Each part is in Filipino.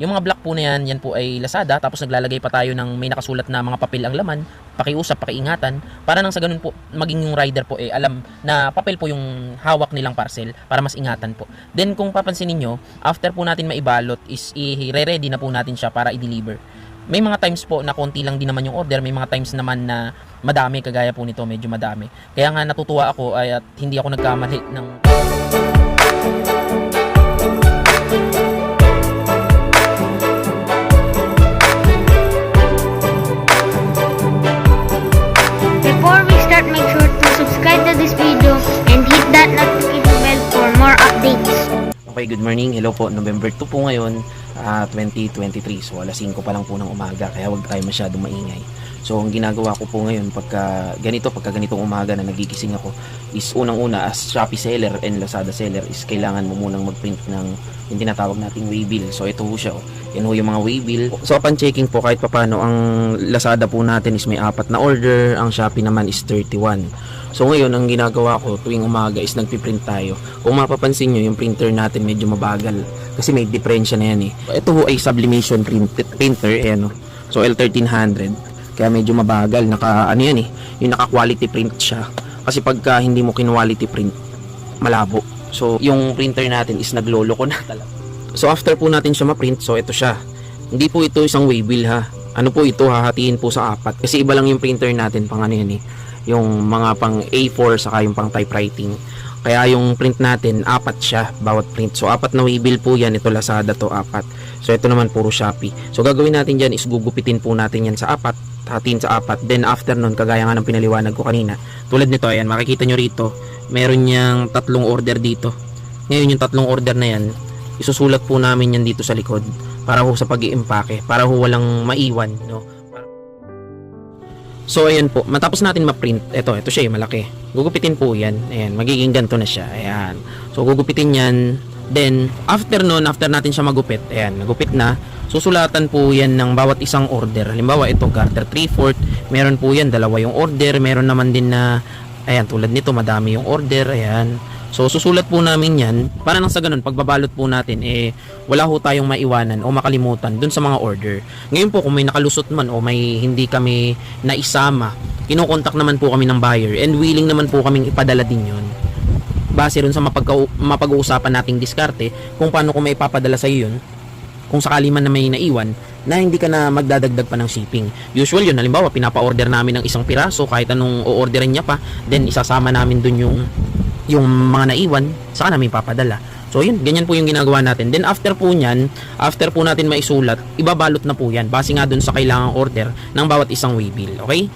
Yung mga black po na yan, yan po ay Lazada, tapos naglalagay pa tayo ng may nakasulat na mga papel ang laman, pakiusap, pakiingatan, para nang sa ganun po, maging yung rider po eh, alam na papel po yung hawak nilang parcel, para mas ingatan po. Then kung papansin niyo after po natin maibalot, is i-ready na po natin siya para i-deliver. May mga times po na konti lang din naman yung order, may mga times naman na madami, kagaya po nito, medyo madami. Kaya nga natutuwa ako ay at hindi ako nagkamali ng subscribe to this video and hit that notification bell for more updates. Okay, good morning. Hello po. November 2 po ngayon, ah, 2023. So, alas 5 pa lang po ng umaga, kaya huwag tayo masyadong maingay. So, ang ginagawa ko po ngayon, pagka ganito, pagka ganitong umaga na nagigising ako, is unang-una, as Shopee seller and Lazada seller, is kailangan mo munang mag-print ng yung tinatawag nating waybill. So, ito ho siya. Oh. Yan ho yung mga waybill. So, upon checking po, kahit papano, ang Lazada po natin is may apat na order, ang Shopee naman is 31. So ngayon, ang ginagawa ko tuwing umaga is nagpiprint tayo. Kung mapapansin nyo, yung printer natin medyo mabagal. Kasi may diferensya na yan eh. Ito ho ay sublimation print, printer, ayan o. So L1300. Kaya medyo mabagal. Naka, ano yan eh, yung naka quality print siya. Kasi pagka hindi mo kin-quality print, malabo. So yung printer natin is nagloloko na talaga. So after po natin siya ma-print, so ito siya. Hindi po ito isang waybill ha. Ano po ito, hahatiin po sa apat. Kasi iba lang yung printer natin, pang ano yan eh yung mga pang A4 saka yung pang typewriting. Kaya yung print natin, apat siya bawat print. So apat na waybill po yan, ito Lazada to apat. So ito naman puro Shopee. So gagawin natin dyan is gugupitin po natin yan sa apat, hatiin sa apat. Then after nun, kagaya nga ng pinaliwanag ko kanina, tulad nito, ayan, makikita nyo rito, meron niyang tatlong order dito. Ngayon yung tatlong order na yan, isusulat po namin yan dito sa likod para ho sa pag iimpake para ho walang maiwan, no? So ayan po, matapos natin ma-print, ito, ito siya yung malaki. Gugupitin po yan. Ayan, magiging ganito na siya. Ayan. So gugupitin yan. Then, after nun, after natin siya magupit, ayan, nagupit na, susulatan po yan ng bawat isang order. Halimbawa, ito, garter 3-4, meron po yan, dalawa yung order, meron naman din na, ayan, tulad nito, madami yung order, ayan. So, susulat po namin yan, para nang sa ganun, pagbabalot po natin, eh, wala ho tayong maiwanan o makalimutan dun sa mga order. Ngayon po, kung may nakalusot man o may hindi kami naisama, kinokontak naman po kami ng buyer and willing naman po kaming ipadala din yun base rin sa mapag-uusapan nating diskarte kung paano ko may ipapadala sa iyo yun kung sakali man na may naiwan na hindi ka na magdadagdag pa ng shipping. Usual yun, halimbawa pinapa-order namin ng isang piraso kahit anong o-orderin niya pa, then isasama namin dun yung yung mga naiwan, saka namin papadala. So yun, ganyan po yung ginagawa natin. Then after po niyan, after po natin maisulat, ibabalot na po yan base nga dun sa kailangang order ng bawat isang waybill. Okay?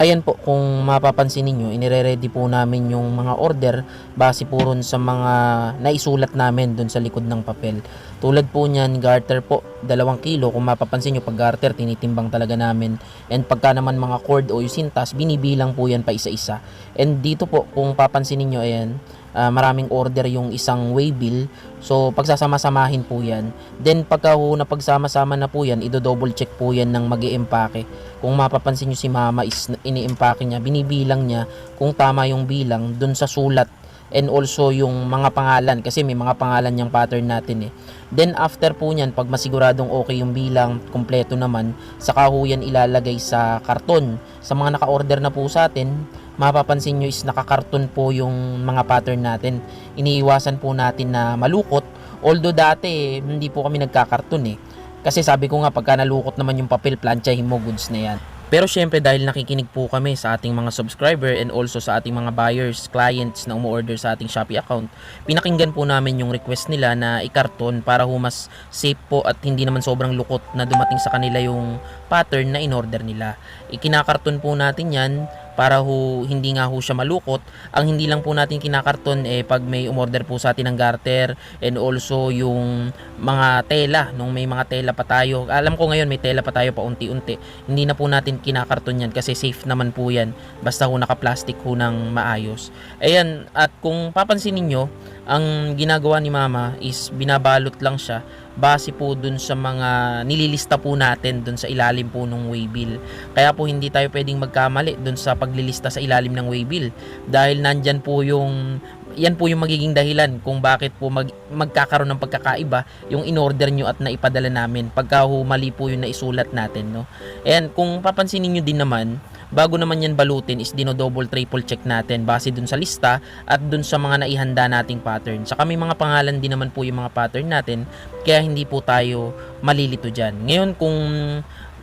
Ayan po, kung mapapansin ninyo, inire-ready po namin yung mga order base po ron sa mga naisulat namin dun sa likod ng papel. Tulad po niyan, garter po, dalawang kilo. Kung mapapansin nyo, pag garter, tinitimbang talaga namin. And pagka naman mga cord o yung sintas, binibilang po yan pa isa-isa. And dito po, kung papansin ninyo, ayan, ah, maraming order yung isang waybill. So, pagsasama-samahin po yan. Then, pagka ho na pagsama-sama na po yan, ido-double check po yan ng mag empake Kung mapapansin nyo si mama is ini-empake niya, binibilang niya kung tama yung bilang dun sa sulat and also yung mga pangalan kasi may mga pangalan yung pattern natin eh. Then after po niyan, pag masiguradong okay yung bilang, kompleto naman, saka ho yan ilalagay sa karton. Sa mga naka-order na po sa atin, mapapansin nyo is nakakarton po yung mga pattern natin. Iniiwasan po natin na malukot. Although dati, hindi po kami nagkakarton eh. Kasi sabi ko nga, pagka nalukot naman yung papel, planchahin mo goods na yan. Pero syempre dahil nakikinig po kami sa ating mga subscriber and also sa ating mga buyers, clients na umu-order sa ating Shopee account, pinakinggan po namin yung request nila na ikarton para ho mas safe po at hindi naman sobrang lukot na dumating sa kanila yung pattern na in-order nila. Ikinakarton po natin yan para ho hindi nga ho siya malukot. Ang hindi lang po natin kinakarton eh pag may umorder po sa atin ng garter and also yung mga tela nung may mga tela pa tayo. Alam ko ngayon may tela pa tayo pa unti-unti. Hindi na po natin kinakarton yan kasi safe naman po yan basta ho naka-plastic ho ng maayos. Ayan at kung papansin ninyo ang ginagawa ni mama is binabalot lang siya base po dun sa mga nililista po natin dun sa ilalim po ng waybill. Kaya po hindi tayo pwedeng magkamali dun sa paglilista sa ilalim ng waybill dahil nandyan po yung yan po yung magiging dahilan kung bakit po mag, magkakaroon ng pagkakaiba yung in-order nyo at naipadala namin pagka ho mali po yung naisulat natin no. And kung papansinin nyo din naman bago naman yan balutin is dino-double triple check natin base dun sa lista at dun sa mga naihanda nating pattern. Saka may mga pangalan din naman po yung mga pattern natin kaya hindi po tayo malilito dyan. Ngayon kung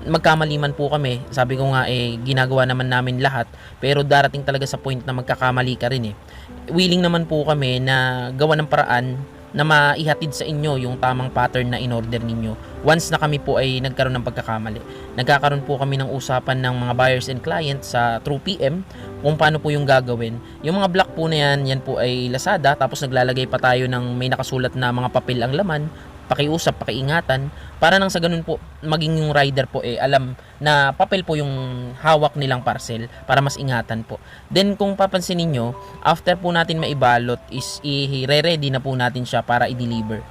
magkamali man po kami, sabi ko nga eh ginagawa naman namin lahat pero darating talaga sa point na magkakamali ka rin eh. Willing naman po kami na gawa ng paraan na maihatid sa inyo yung tamang pattern na in-order ninyo once na kami po ay nagkaroon ng pagkakamali. Nagkakaroon po kami ng usapan ng mga buyers and clients sa True PM kung paano po yung gagawin. Yung mga block po na yan, yan po ay Lazada tapos naglalagay pa tayo ng may nakasulat na mga papel ang laman pakiusap, pakiingatan para nang sa ganun po maging yung rider po eh alam na papel po yung hawak nilang parcel para mas ingatan po. Then kung papansin niyo, after po natin maibalot is i-ready na po natin siya para i-deliver.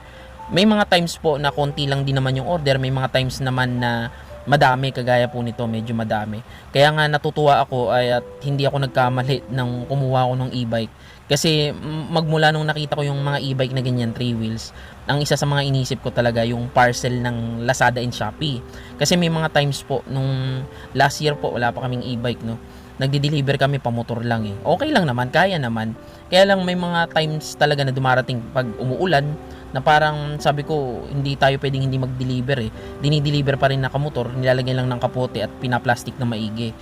May mga times po na konti lang din naman yung order, may mga times naman na madami kagaya po nito, medyo madami. Kaya nga natutuwa ako ay at hindi ako nagkamali nang kumuha ako ng e-bike. Kasi magmula nung nakita ko yung mga e-bike na ganyan, 3 wheels, ang isa sa mga inisip ko talaga yung parcel ng Lazada and Shopee. Kasi may mga times po nung last year po wala pa kaming e-bike no. Nagdi-deliver kami pa motor lang eh. Okay lang naman, kaya naman. Kaya lang may mga times talaga na dumarating pag umuulan na parang sabi ko hindi tayo pwedeng hindi mag-deliver eh. Dinideliver pa rin na kamotor, nilalagyan lang ng kapote at pinaplastic na maigi.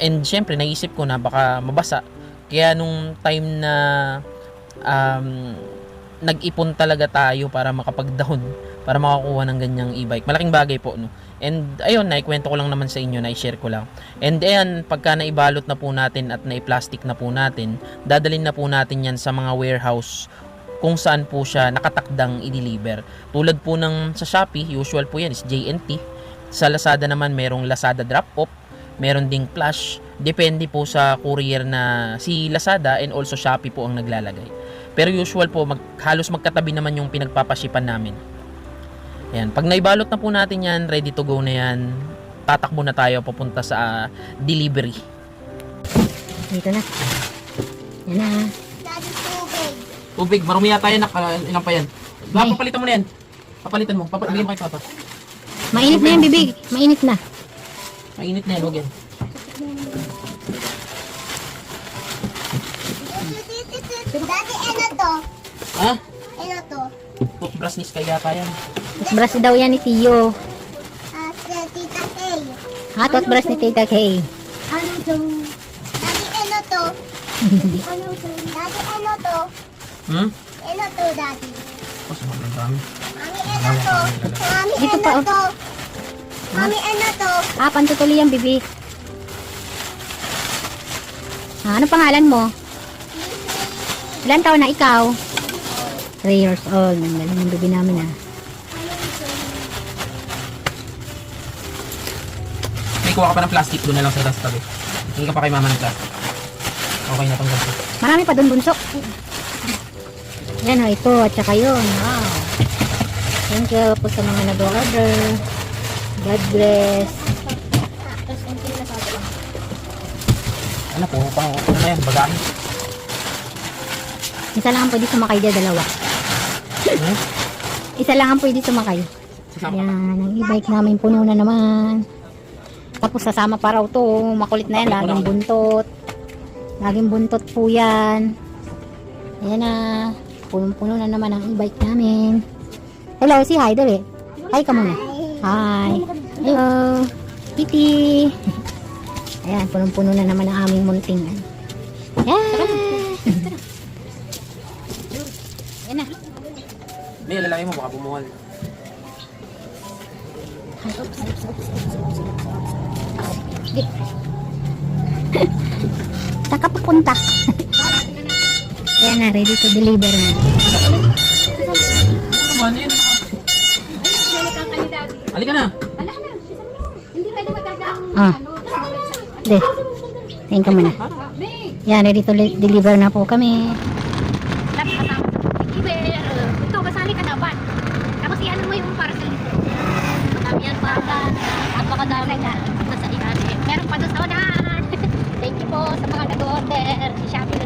And syempre naisip ko na baka mabasa. Kaya nung time na um, nag-ipon talaga tayo para makapag-down para makakuha ng ganyang e-bike. Malaking bagay po, no? And ayun, naikwento ko lang naman sa inyo, na-share ko lang. And ayan, pagka naibalot na po natin at naiplastic na po natin, dadalhin na po natin yan sa mga warehouse kung saan po siya nakatakdang i-deliver. Tulad po ng sa Shopee, usual po yan is JNT. Sa Lazada naman, merong Lazada Drop-Off, meron ding Flash. Depende po sa courier na si Lazada and also Shopee po ang naglalagay. Pero usual po, mag, halos magkatabi naman yung pinagpapashipan namin. Ayan, pag naibalot na po natin yan, ready to go na yan, tatakbo na tayo papunta sa ah, delivery. Dito na. Yan na. Tubig, marumi yata yan, naka, ilang pa yan. Ba, Ay. papalitan mo na yan. Papalitan mo, papalitan mo kay Papa. Mainit na yan, bibig. Mainit na. Mainit na yan, huwag yan. Dati ano to? Ha? Ano to? Toothbrush ni Sky yata yan. Toothbrush daw yan ni Tiyo. Ah, sa Tita Kay. Ha, toothbrush ni Tita Kay. Ano to? Dati ano to? ano to? Dati ano to? Hmm? Ano to, Dati? Oh, sobrang dami. Mami, ano to? Mami, Dito ano pa, oh. to? Mami, ano to? Ah, pantutuloy yan, bibig. Ah, ano pangalan mo? Ilan taon na ikaw? 3 years old. Ang galing ng bibi namin ah. May kuha ka pa ng plastic doon na lang sa dust tabi. Hindi ka pa kay mama ng plastic. Okay na tong ganito. Marami pa doon bunso. Yan o, ito at saka yun. Wow. Thank you po sa mga nag-order. God bless. Ano po, pang ano na yan, bagahe. Isa lang ang pwede sumakay dyan, dalawa. Hmm? Isa lang ang pwede sumakay. Sasama. Ayan, ang e-bike namin puno na naman. Tapos sasama pa raw to. Makulit na yan, laging buntot. Laging buntot po yan. Ayan na. Punong-puno na naman ang e-bike namin. Hello, si hi, dali. Hi ka muna. Hi. Hello. Kitty. Ayan, punong-puno na naman ang aming muntingan. Ayan. Ayan na. May lalaki mo, baka bumuhal. Sige. Saan ka Ayan na, ready to deliver na. Ano yan? Halika na. Ah. De. Tingin ka muna. Yan, ready to li- deliver na po kami. Ito, kasali ka dapat. Tapos i-ano mo yung parcel nito. Madami yan para napakadami na nasa ilalim. Meron pa doon sa unahan. Thank you po sa mga nag order. Si Shopee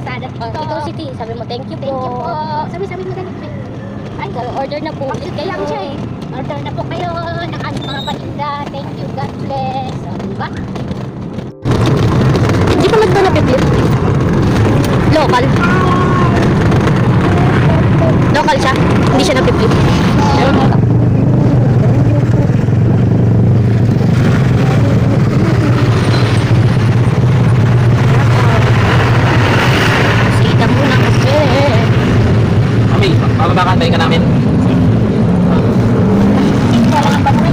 Po. Ikaw si T, sabi mo thank you po. Thank you po. Sabi-sabi mo ganito. Ay, order na po. Kaya lang siya eh. Order na po kayo ng aming mga paninda. Thank you. God bless. O, diba? Hindi pa nagba napipit. Local. Local siya. Hindi siya napipit. Sita muna kasi. Mami, bababakantay ka namin.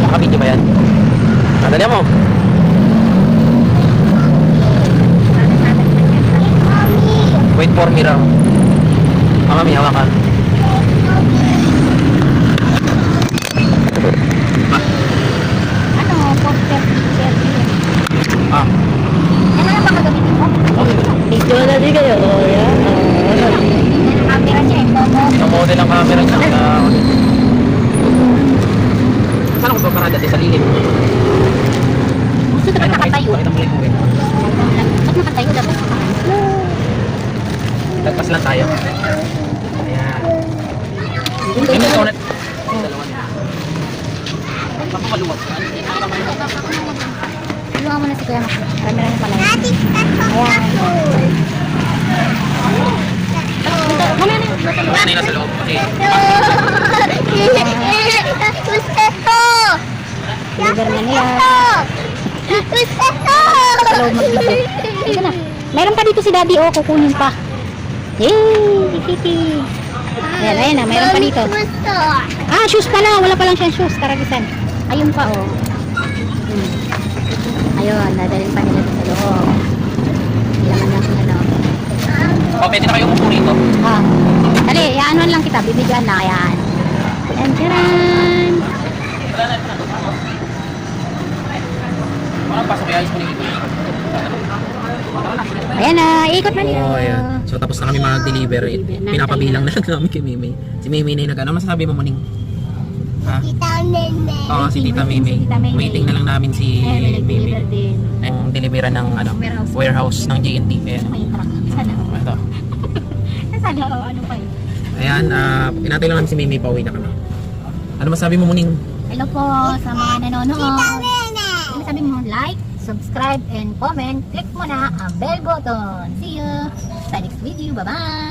Nakabidyo ba yan? Madali mo. Wait for me raw. Ah, hawakan. Ano? Poster picture. Ah, Yan na ba gagamitin mo? Video na din kayo. Oh, yeah. Ang camera niya eh. Yung model ng camera niya. Uh, saan ako paparada? Sa lilim. Gusto dapat nakatayo. Pakita mo lang yung Ba't nakatayo dapat? Lagpas lang tayo. Ayan. May mga sonnet. Dalawa na. Papaluwag. Tulungan mo na si Kuya Max. Marami-rami pala yun. Ate, ito. Ayan. Mamaya na. Mamaya na yung nasa loob. Kasi Gusto ko. Ito na. Meron pa dito si Daddy, oh. Kukunin pa. Yay! Hihihi. Ayan, ayan na. Meron pa dito. Ah, shoes pala. Wala pa lang siyang shoes. Karagisan. Ayun pa, oh. Hmm. Ayun, dadalhin pa nila sa loob. Kailangan lang ano. Oh, pwede na kayo umupo rito. Ah. Dali, yaanuan lang kita. Bibigyan na. Ayan. Ayan, ayos mo na. Ayan na. Ikot na nila. Oh, ayan. So, tapos na kami mag-deliver. Pinapabilang na lang namin kay Mimi. Si Mimi na yung nag- ano masasabi mo muning? Ha? Tita Nene. Oo, si Tita Mimi. Mimi. Waiting na lang namin si Mimi. Yung deliveran ng ano, Warehouse. warehouse ng GNT. Ayan. May truck. Sana. Ito. Sana, oh, ano pa yun? Ayan, uh, pinatay lang namin si Mimi, pauwi na kami. Ano masabi mo muning? Hello po sa mga nanonood. Sabi mo? Like, subscribe, and comment. Click mo na ang bell button. See you sa next video. Bye-bye!